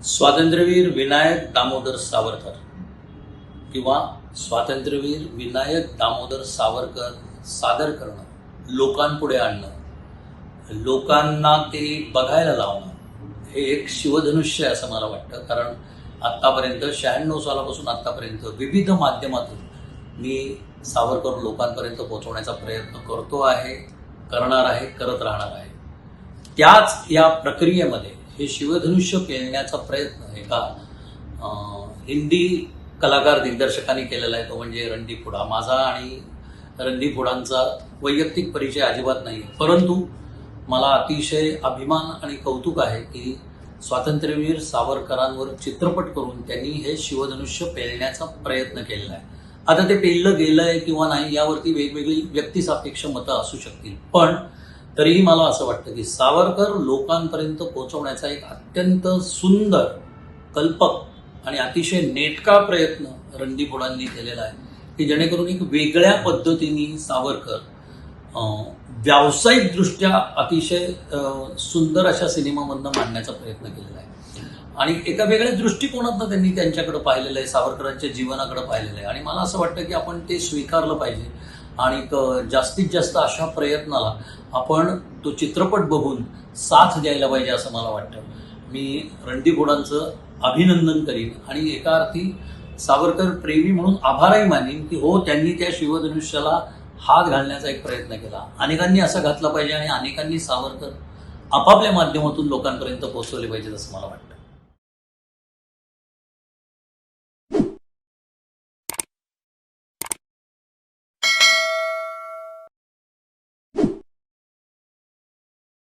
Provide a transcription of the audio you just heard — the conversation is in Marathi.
स्वातंत्र्यवीर विनायक दामोदर सावरकर किंवा स्वातंत्र्यवीर विनायक दामोदर सावरकर सादर करणं लोकांपुढे आणणं लोकांना ते बघायला लावणं हे एक शिवधनुष्य आहे असं मला वाटतं. कारण आत्तापर्यंत शहाण्णव सालापासून आत्तापर्यंत विविध माध्यमातून मी सावरकर लोकांपर्यंत पोहोचवण्याचा प्रयत्न करतो आहे करणार आहे करत राहणार आहे. त्याच या प्रक्रियेमध्ये हे शिवधनुष्य पेलण्याचा प्रयत्न एका हिंदी कलाकार दिग्दर्शकांनी केलेला आहे तो म्हणजे रणदीप हुडा. माझा आणि रणदीप हुडांचा वैयक्तिक परिचय अजिबात नाही परंतु मला अतिशय अभिमान आणि कौतुक आहे की स्वातंत्र्यवीर सावरकरांवर चित्रपट करून त्यांनी हे शिवधनुष्य पेलण्याचा प्रयत्न केलेला आहे. आता ते पेललं आहे किंवा नाही यावरती वेगवेगळी व्यक्तिसापेक्ष मतं असू शकतील. पण तरीही मला असं वाटतं की सावरकर लोकांपर्यंत पोहोचवण्याचा एक अत्यंत सुंदर कल्पक आणि अतिशय नेटका प्रयत्न रणदीप केलेला आहे की जेणेकरून एक वेगळ्या पद्धतीने सावरकर व्यावसायिकदृष्ट्या अतिशय सुंदर अशा सिनेमामधनं मांडण्याचा प्रयत्न केलेला आहे. आणि एका वेगळ्या दृष्टिकोनातनं त्यांनी त्यांच्याकडे पाहिलेलं आहे सावरकरांच्या जीवनाकडे पाहिलेलं आहे. आणि मला असं वाटतं की आपण ते स्वीकारलं पाहिजे. आणि जास्तीत जास्त अशा प्रयत्नाला आपण तो चित्रपट बघून साथ द्यायला पाहिजे असं मला वाटतं. मी रणदीप हुडांचं अभिनंदन करीन आणि एका अर्थी सावरकर प्रेमी म्हणून आभारही मानेन की हो त्यांनी त्या शिवधनुष्याला हात घालण्याचा एक प्रयत्न केला. अनेकांनी असा घातलं पाहिजे आणि अनेकांनी सावरकर आपापल्या माध्यमातून लोकांपर्यंत पोहोचवले पाहिजेत असं मला वाटतं.